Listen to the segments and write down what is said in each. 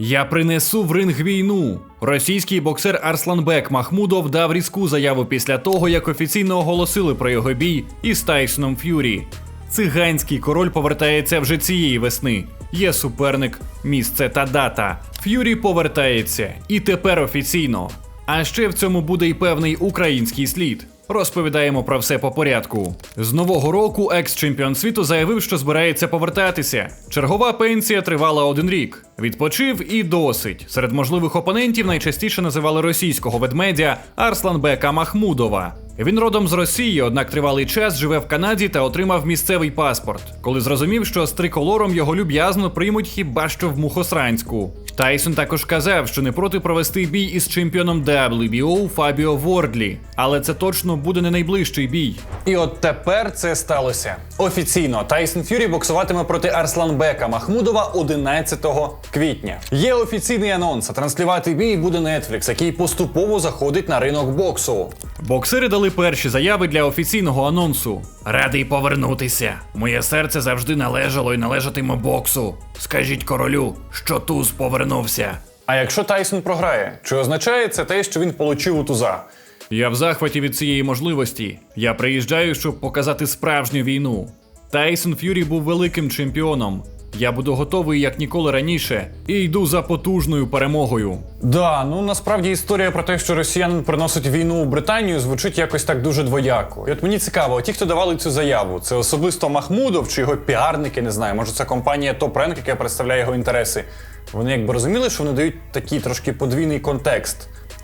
Я принесу в ринг війну. Російський боксер Арсланбек Махмудов дав різку заяву після того, як офіційно оголосили про його бій із Тайсоном Ф'юрі. Циганський король повертається вже цієї весни. Є суперник, місце та дата. Ф'юрі повертається і тепер офіційно. А ще в цьому буде й певний український слід. Розповідаємо про все по порядку. З нового року екс-чемпіон світу заявив, що збирається повертатися. Чергова пенсія тривала один рік. Відпочив і досить. Серед можливих опонентів найчастіше називали російського ведмедя Арсланбека Махмудова. Він родом з Росії, однак тривалий час живе в Канаді та отримав місцевий паспорт, коли зрозумів, що з триколором його люб'язно приймуть хіба що в Мухосранську. Тайсон також казав, що не проти провести бій із чемпіоном WBO Фабіо Вордлі, але це точно буде не найближчий бій. І от тепер це сталося. Офіційно Тайсон Фюрі боксуватиме проти Арсланбека Махмудова 11 квітня. Є офіційний анонс. а Транслювати бій буде Netflix, який поступово заходить на ринок боксу. Боксери дали перші заяви для офіційного анонсу. Радий повернутися. Моє серце завжди належало і належатиме боксу. Скажіть королю, що туз повернувся. А якщо Тайсон програє, чи означає це те, що він получив у туза? Я в захваті від цієї можливості. Я приїжджаю, щоб показати справжню війну. Тайсон Ф'юрі був великим чемпіоном. Я буду готовий як ніколи раніше і йду за потужною перемогою. Да, ну насправді історія про те, що росіянин приносить війну у Британію, звучить якось так дуже двояко. І от мені цікаво, ті, хто давали цю заяву, це особисто Махмудов чи його піарники, не знаю, може це компанія Top Rank, яка представляє його інтереси. Вони якби розуміли, що вони дають такий трошки подвійний контекст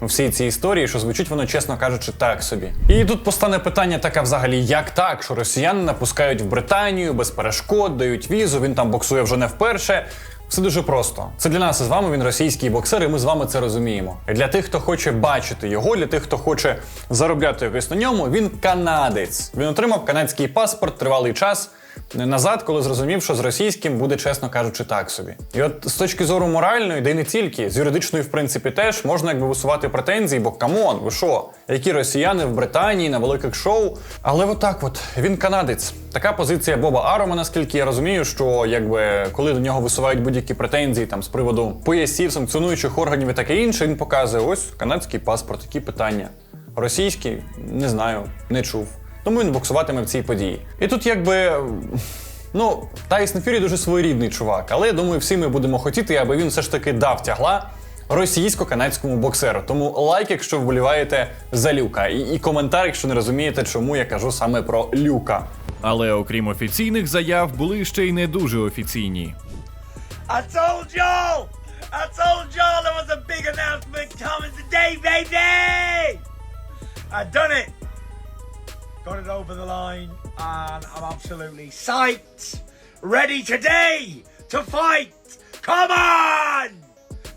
у всій цій історії, що звучить воно, чесно кажучи, так собі. І тут постане питання таке взагалі, як так, що росіяни напускають в Британію без перешкод, дають візу, він там боксує вже не вперше. Все дуже просто. Це для нас із вами. Він російський боксер, і ми з вами це розуміємо. Для тих, хто хоче бачити його, для тих, хто хоче заробляти якось на ньому, він канадець. Він отримав канадський паспорт тривалий час назад, коли зрозумів, що з російським буде, чесно кажучи, так собі. І от з точки зору моральної, де й не тільки, з юридичної, в принципі, теж можна якби висувати претензії, бо камон, ви що, які росіяни в Британії на великих шоу. Але отак, от він канадець. Така позиція Боба Арома, наскільки я розумію, що якби коли до нього висувають будь-які претензії там з приводу поясів, санкціонуючих органів і таке інше, він показує ось канадський паспорт, які питання. Російський не знаю, не чув. Тому він боксуватиме в цій події. І тут якби. Ну, Тайсон Фюрі дуже своєрідний чувак, але я думаю, всі ми будемо хотіти, аби він все ж таки дав тягла російсько-канадському боксеру. Тому лайк, якщо вболіваєте за люка, і, і коментар, якщо не розумієте, чому я кажу саме про люка. Але окрім офіційних заяв, були ще й не дуже офіційні. I told y'all! I told y'all there was a big announcement coming today, baby! I done it! Got it over the line, and I'm absolutely psyched! Ready today to fight! Come on!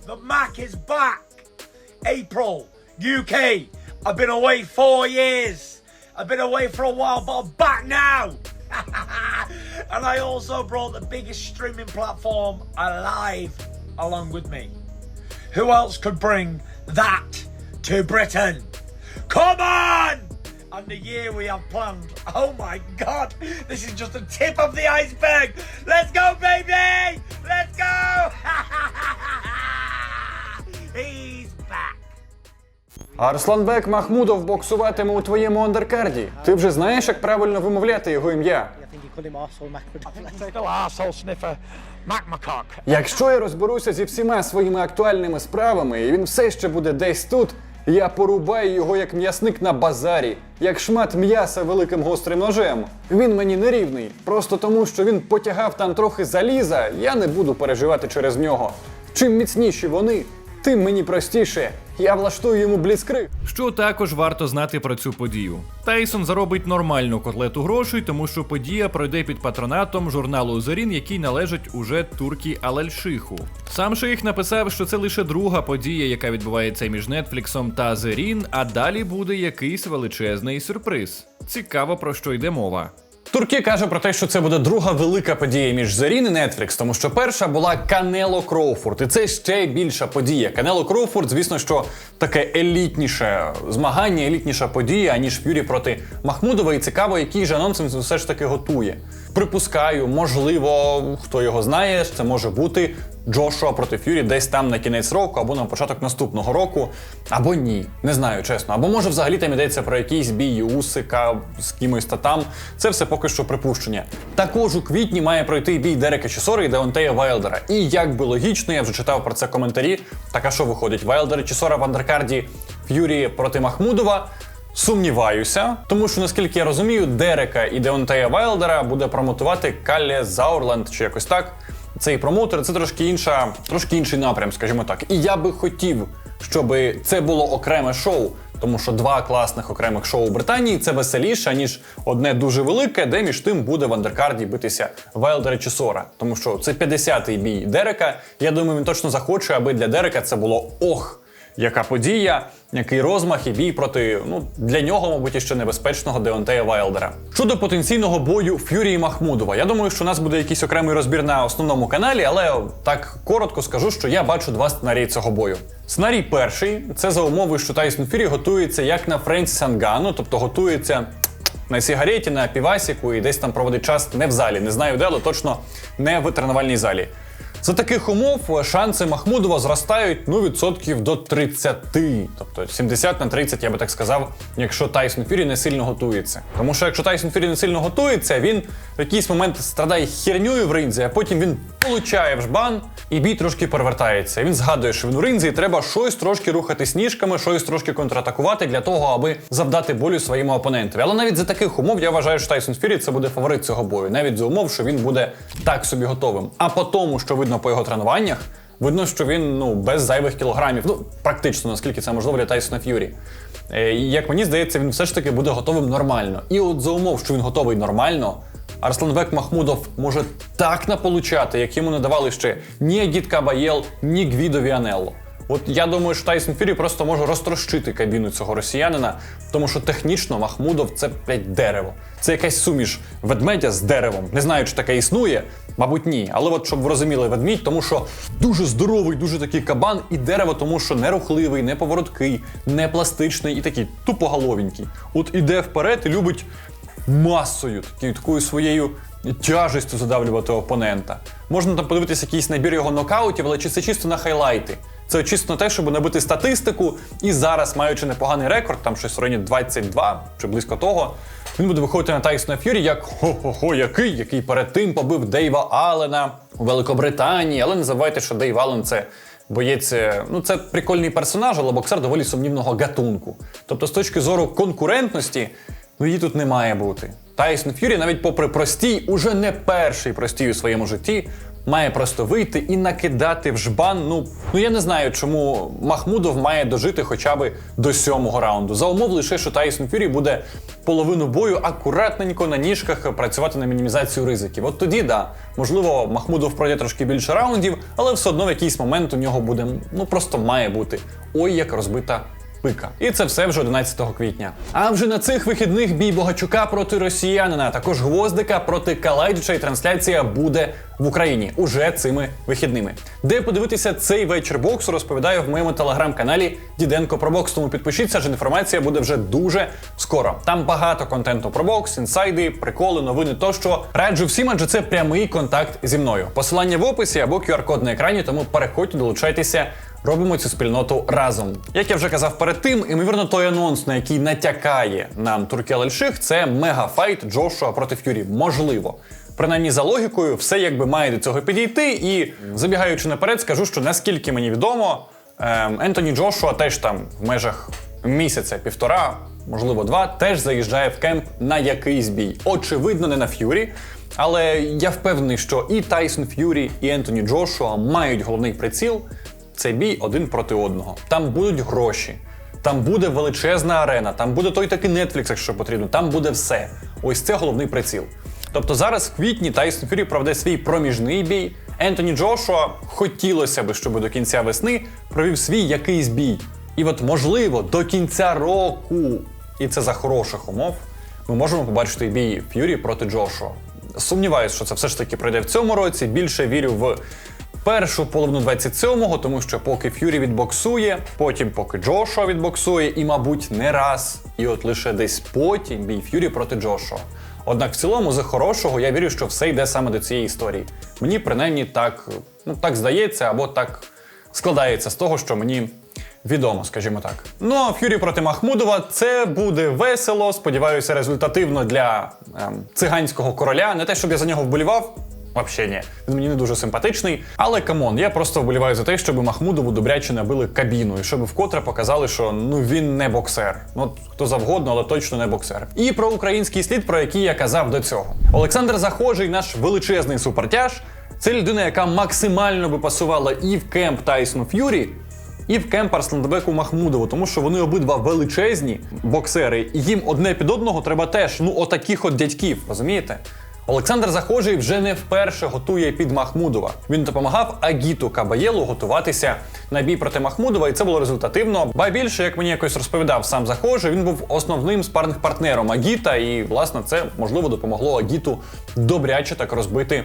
The Mac is back! April, UK. I've been away four years. I've been away for a while, but I'm back now! and I also brought the biggest streaming platform alive along with me. Who else could bring that to Britain? Come on! And the year we have planned. Oh my god, this is just the tip of the iceberg. Let's go, baby! Let's go! He's back. Арсланбек Махмудов боксуватиме у твоєму андеркарді. Ти вже знаєш, як правильно вимовляти його ім'я. Якщо я розберуся зі всіма своїми актуальними справами, і він все ще буде десь тут, я порубаю його як м'ясник на базарі, як шмат м'яса великим гострим ножем. Він мені не рівний. Просто тому, що він потягав там трохи заліза, я не буду переживати через нього. Чим міцніші вони, тим мені простіше. Я влаштую йому бліцкриг. Що також варто знати про цю подію. Тайсон заробить нормальну котлету грошей, тому що подія пройде під патронатом журналу Зорін, який належить уже туркі Алельшиху. Сам шейх написав, що це лише друга подія, яка відбувається між Нетфліксом та Зорін, а далі буде якийсь величезний сюрприз. Цікаво про що йде мова. Турки каже про те, що це буде друга велика подія між Зарін і Netflix, тому що перша була Канело Кроуфорд, і це ще більша подія. Канело Кроуфорд, звісно, що таке елітніше змагання, елітніша подія, аніж Ф'юрі проти Махмудова. І цікаво, який же анонс він все ж таки готує. Припускаю, можливо, хто його знає, це може бути Джошуа проти Ф'юрі десь там на кінець року або на початок наступного року, або ні. Не знаю, чесно. Або може взагалі там йдеться про якийсь бій Усика з кимось та там. Це все поки що припущення. Також у квітні має пройти бій Дерека Чесора і Деонтея Вайлдера. І як би логічно, я вже читав про це коментарі. Так а що виходить? Вайлдер і Чесора в андеркарді Ф'юрі проти Махмудова. Сумніваюся, тому що наскільки я розумію, Дерека і Деонтея Вайлдера буде промотувати Калле Заурленд чи якось так. Цей промоутер це трошки інша, трошки інший напрям, скажімо так. І я би хотів, щоб це було окреме шоу, тому що два класних окремих шоу у Британії це веселіше, ніж одне дуже велике, де між тим буде в андеркарді битися Вайлдера чи Сора. Тому що це 50-й бій Дерека. Я думаю, він точно захоче, аби для Дерека це було ох. Яка подія, який розмах і бій проти ну для нього, мабуть, іще небезпечного Деонтея Вайлдера. Щодо потенційного бою Ф'юрі і Махмудова, я думаю, що у нас буде якийсь окремий розбір на основному каналі, але так коротко скажу, що я бачу два сценарії цього бою. Сценарій перший це за умови, що Тайсон Фюрі готується як на Френсіса Нгану, тобто готується на сигареті, на півасіку і десь там проводить час не в залі. Не знаю де, але точно не в тренувальній залі. За таких умов шанси Махмудова зростають ну відсотків до 30, тобто 70 на 30, я би так сказав, якщо Тайсон Фюрі не сильно готується. Тому що якщо Тайсон Фюрі не сильно готується, він в якийсь момент страдає херньою в ринзі, а потім він получає в жбан і бій трошки перевертається. Він згадує, що він в ринзі і треба щось трошки рухатись ніжками, щось трошки контратакувати для того, аби завдати болю своєму опонентові. Але навіть за таких умов я вважаю, що Тайсон Фюрі це буде фаворит цього бою, навіть за умов, що він буде так собі готовим. А по тому, що видно по його тренуваннях, видно, що він ну без зайвих кілограмів, ну практично наскільки це можливо для Тайсона Ф'юрі. Е, як мені здається, він все ж таки буде готовим нормально. І от за умов, що він готовий нормально. Арсланбек Махмудов може так наполучати, як йому не давали ще ні Агіт Кабаєл, ні Гвідо Віанелло. От я думаю, що Тайсон Фюрі просто може розтрощити кабіну цього росіянина, тому що технічно Махмудов це блядь, дерево. Це якась суміш ведмедя з деревом. Не знаю, чи таке існує, мабуть, ні. Але от щоб ви розуміли, ведмідь, тому що дуже здоровий, дуже такий кабан, і дерево, тому що не рухливий, не повороткий, не пластичний і такий тупоголовенький. От іде вперед і любить масою, такою, своєю тяжестю задавлювати опонента. Можна там подивитися якийсь набір його нокаутів, але чи це чисто на хайлайти. Це чисто на те, щоб набити статистику, і зараз, маючи непоганий рекорд, там щось в районі 22 чи близько того, він буде виходити на Тайсона Ф'юрі як хо-хо-хо, який, який перед тим побив Дейва Аллена у Великобританії. Але не забувайте, що Дейв Аллен це боєць, е, ну це прикольний персонаж, але боксер доволі сумнівного гатунку. Тобто, з точки зору конкурентності, ну її тут не має бути. Тайсон Ф'юрі, навіть попри простій, уже не перший простій у своєму житті, має просто вийти і накидати в жбан. Ну, ну я не знаю, чому Махмудов має дожити хоча б до сьомого раунду. За умов лише, що Тайсон Фюрі буде половину бою акуратненько на ніжках працювати на мінімізацію ризиків. От тоді, да, можливо, Махмудов пройде трошки більше раундів, але все одно в якийсь момент у нього буде, ну просто має бути. Ой, як розбита пика. І це все вже 11 квітня. А вже на цих вихідних бій Богачука проти росіянина, а також гвоздика проти Калайдича і трансляція буде в Україні уже цими вихідними. Де подивитися цей вечір боксу, розповідаю в моєму телеграм-каналі Діденко про бокс. Тому підпишіться, адже інформація буде вже дуже скоро. Там багато контенту про бокс, інсайди, приколи, новини тощо. Раджу всім, адже це прямий контакт зі мною. Посилання в описі або QR-код на екрані, тому переходьте, долучайтеся. Робимо цю спільноту разом. Як я вже казав перед тим, імовірно, той анонс, на який натякає нам Туркел Ельших, це мегафайт Джошуа проти Ф'юрі. Можливо. Принаймні, за логікою, все якби має до цього підійти. І забігаючи наперед, скажу, що наскільки мені відомо, ем, Ентоні Джошуа теж там в межах місяця, півтора, можливо, два, теж заїжджає в кемп на якийсь бій. Очевидно, не на Ф'юрі. Але я впевнений, що і Тайсон Ф'юрі, і Ентоні Джошуа мають головний приціл. Це бій один проти одного. Там будуть гроші, там буде величезна арена, там буде той такий Netflix, якщо потрібно, там буде все. Ось це головний приціл. Тобто зараз в квітні Тайсон Фюрі проведе свій проміжний бій. Ентоні Джошуа хотілося б, щоб до кінця весни провів свій якийсь бій. І от, можливо, до кінця року, і це за хороших умов, ми можемо побачити бій Ф'юрі проти Джошуа. Сумніваюсь, що це все ж таки пройде в цьому році. Більше вірю в першу половину 27-го, тому що поки Ф'юрі відбоксує, потім поки Джошуа відбоксує, і, мабуть, не раз. І от лише десь потім бій Ф'юрі проти Джошуа. Однак в цілому, з хорошого, я вірю, що все йде саме до цієї історії. Мені принаймні так, ну, так здається, або так складається з того, що мені відомо, скажімо так. Ну а Ф'юрі проти Махмудова це буде весело, сподіваюся, результативно для ем, циганського короля. Не те, щоб я за нього вболівав. Взагалі ні, він мені не дуже симпатичний. Але камон, я просто вболіваю за те, щоб Махмудову добряче набили кабіну, і щоб вкотре показали, що ну він не боксер. Ну хто завгодно, але точно не боксер. І про український слід, про який я казав до цього. Олександр Захожий, наш величезний супертяж. Це людина, яка максимально би пасувала і в кемп Тайсону Ф'юрі, і в кемп Арсландбеку Махмудову, тому що вони обидва величезні боксери, і їм одне під одного треба теж, ну, отаких от дядьків, розумієте? Олександр Захожий вже не вперше готує під Махмудова. Він допомагав Агіту Кабаєлу готуватися на бій проти Махмудова, і це було результативно. Ба більше, як мені якось розповідав сам Захожий, він був основним спарних партнером Агіта, і власне це можливо допомогло Агіту добряче так розбити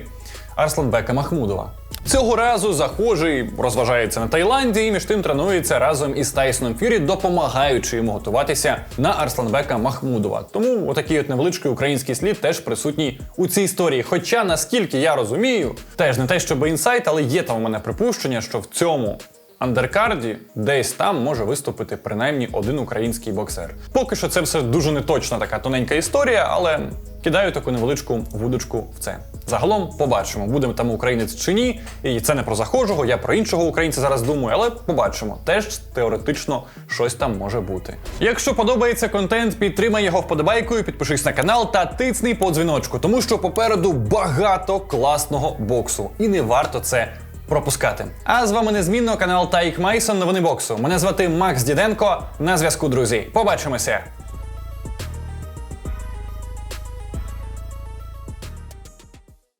Арсланбека Махмудова. Цього разу захожий розважається на Таїланді і між тим тренується разом із Тайсоном Фюрі, допомагаючи йому готуватися на Арсланбека Махмудова. Тому отакий от невеличкий український слід теж присутній у цій історії. Хоча, наскільки я розумію, теж не те, щоб інсайт, але є там у мене припущення, що в цьому андеркарді десь там може виступити принаймні один український боксер. Поки що це все дуже неточна така тоненька історія, але кидаю таку невеличку вудочку в це. Загалом побачимо, буде там українець чи ні. І це не про захожого, я про іншого українця зараз думаю, але побачимо. Теж теоретично щось там може бути. Якщо подобається контент, підтримай його вподобайкою, підпишись на канал та тицний по дзвіночку, тому що попереду багато класного боксу, і не варто це пропускати. А з вами незмінно канал Тайк Майсон. Новини боксу. Мене звати Макс Діденко. На зв'язку, друзі. Побачимося.